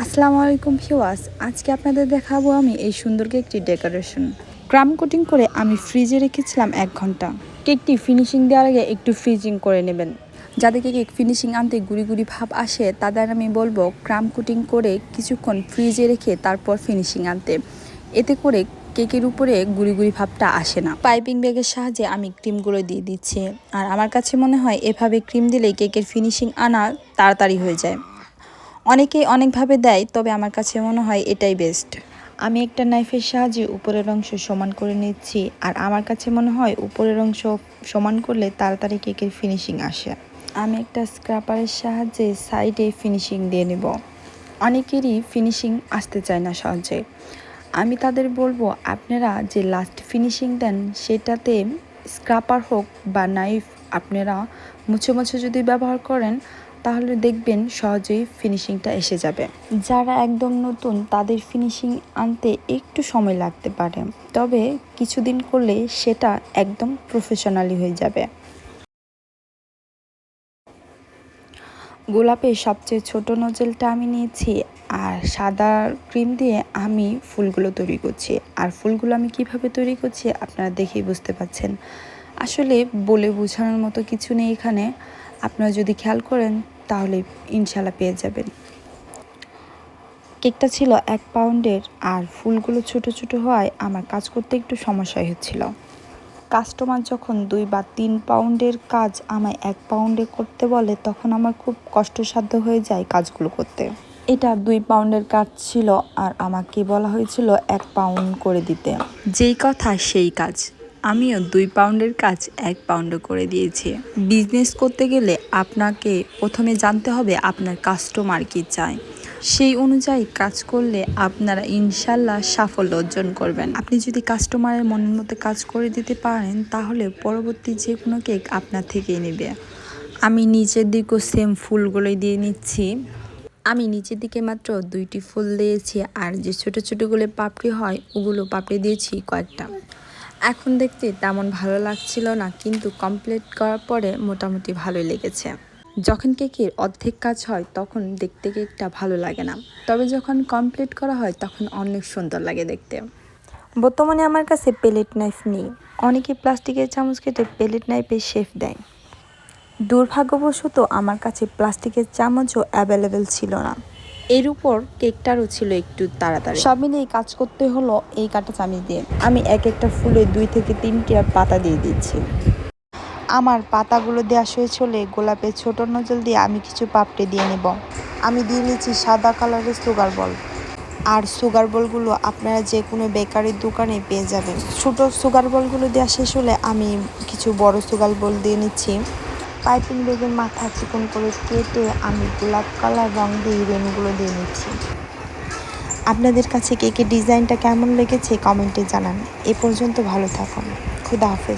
আসসালামু আলাইকুম ভিওয়াস আজকে আপনাদের দেখাবো আমি এই সুন্দর কেকটি ডেকোরেশন। ক্রাম কোটিং করে আমি ফ্রিজে রেখেছিলাম এক ঘণ্টা। কেকটি ফিনিশিং দেওয়ার আগে একটু ফ্রিজিং করে নেবেন। যাদেরকে কেক ফিনিশিং আনতে গুড়ি গুড়ি ভাব আসে, তাদের আমি বলব ক্রাম কোটিং করে কিছুক্ষণ ফ্রিজে রেখে তারপর ফিনিশিং আনতে। এতে করে কেকের উপরে গুড়ি গুড়ি ভাবটা আসে না। পাইপিং ব্যাগের সাহায্যে আমি ক্রিমগুলো দিয়ে দিচ্ছি। আর আমার কাছে মনে হয় এভাবে ক্রিম দিলেই কেকের ফিনিশিং আনা তাড়াতাড়ি হয়ে যায়। অনেকে অনেকভাবে দেয়, তবে আমার কাছে মনে হয় এটাই বেস্ট আমি একটা নাইফের সাহায্যে উপরের অংশ সমান করে নিচ্ছি, আর আমার কাছে মনে হয় উপরের অংশ সমান করলে তাড়াতাড়ি কেকের ফিনিশিং আসে। আমি একটা স্ক্রাপারের সাহায্যে সাইডে ফিনিশিং দিয়ে নেব। অনেকেরই ফিনিশিং আসতে চায় না সহজে। আমি তাদের বলব, আপনারা যে লাস্ট ফিনিশিং দেন, সেটাতে স্ক্রাপার হোক বা নাইফ আপনারা মুছে মুছে যদি ব্যবহার করেন তাহলে দেখবেন সহজেই ফিনিশিংটা এসে যাবে। যারা একদম নতুন, তাদের ফিনিশিং আনতে একটু সময় লাগতে পারে। তবে কিছুদিন করলে সেটা একদম প্রফেশনালি হয়ে যাবে। গোলাপের সবচেয়ে ছোট নজেলটা আমি নিয়েছি আর সাদা ক্রিম দিয়ে আমি ফুলগুলো তৈরি করছি। আর ফুলগুলো আমি কীভাবে তৈরি করছি আপনারা দেখেই বুঝতে পাচ্ছেন। আসলে বলে বোঝানোর মতো কিছু নেই এখানে। আপনারা যদি খেয়াল করেন তাহলে ইনশাল্লাহ পেয়ে যাবেন। কেকটা ছিল এক পাউন্ডের আর ফুলগুলো ছোট ছোট হওয়ায় আমার কাজ করতে একটু সমস্যা হচ্ছিল। কাস্টমার যখন দুই বা তিন পাউন্ডের কাজ আমায় এক পাউন্ডে করতে বলে, তখন আমার খুব কষ্টসাধ্য হয়ে যায় কাজগুলো করতে। এটা দুই পাউন্ডের কাজ ছিল আর আমাকে বলা হয়েছিল এক পাউন্ড করে দিতে। যেই কথা সেই কাজ। আমিও দুই পাউন্ডের কাজ এক পাউন্ড করে দিয়েছি। বিজনেস করতে গেলে আপনাকে প্রথমে জানতে হবে আপনার কাস্টমার কি চায়। সেই অনুযায়ী কাজ করলে আপনারা ইনশাল্লাহ সাফল্য অর্জন করবেন। আপনি যদি কাস্টমারের মনের মতো কাজ করে দিতে পারেন, তাহলে পরবর্তী যে কোনো কেক আপনার থেকেই নেবে। আমি নিচের দিকেও সেম ফুলগুলোই দিয়ে নিচ্ছি। আমি নিচের দিকে মাত্র দুইটি ফুল দিয়েছি, আর যে ছোট ছোটোগুলো পাপড়ি হয়, ওগুলো পাপড়ি দিয়েছি কয়েকটা। এখন দেখতে তেমন ভালো লাগছিল না, কিন্তু কমপ্লিট করার পরে মোটামুটি ভালোই লেগেছে। যখন কেকের অর্ধেক কাজ হয়, তখন দেখতে কেকটা ভালো লাগে না। তবে যখন কমপ্লিট করা হয়, তখন অনেক সুন্দর লাগে দেখতে। বর্তমানে আমার কাছে পেলেট নাইফ নেই। অনেকে প্লাস্টিকের চামচ কেটে পেলেট নাইফের শেফ দেয়। দুর্ভাগ্যবশত আমার কাছে প্লাস্টিকের চামচও অ্যাভেলেবেল ছিল না। এর উপর কেকটারও ছিল একটু তাড়াতাড়ি। সব মিলিয়ে কাজ করতে হলো এই কাটা চামিচ দিয়ে। আমি এক একটা ফুলে দুই থেকে তিনটে পাতা দিয়ে দিচ্ছি। আমার পাতাগুলো দেওয়া শেষ হলে গোলাপের ছোট নজল দিয়ে আমি কিছু পাপড়ি দিয়ে নেব। আমি দিয়ে নিচ্ছি সাদা কালারের সুগার বল। আর সুগার বলগুলো আপনারা যে কোনো বেকারির দোকানে পেয়ে যাবেন। ছোট সুগার বলগুলো দেওয়া শেষ হলে আমি কিছু বড় সুগার বল দিয়ে নিচ্ছি। পাইপিং ব্যাগের মাথা চিকন করে কেটে আমি গোলাপ কালার রং দিয়ে রেনগুলো দিয়ে নিচ্ছি। আপনাদের কাছে কেকের ডিজাইনটা কেমন লেগেছে কমেন্টে জানান। এ পর্যন্ত ভালো থাকুন। খুদা হাফেজ।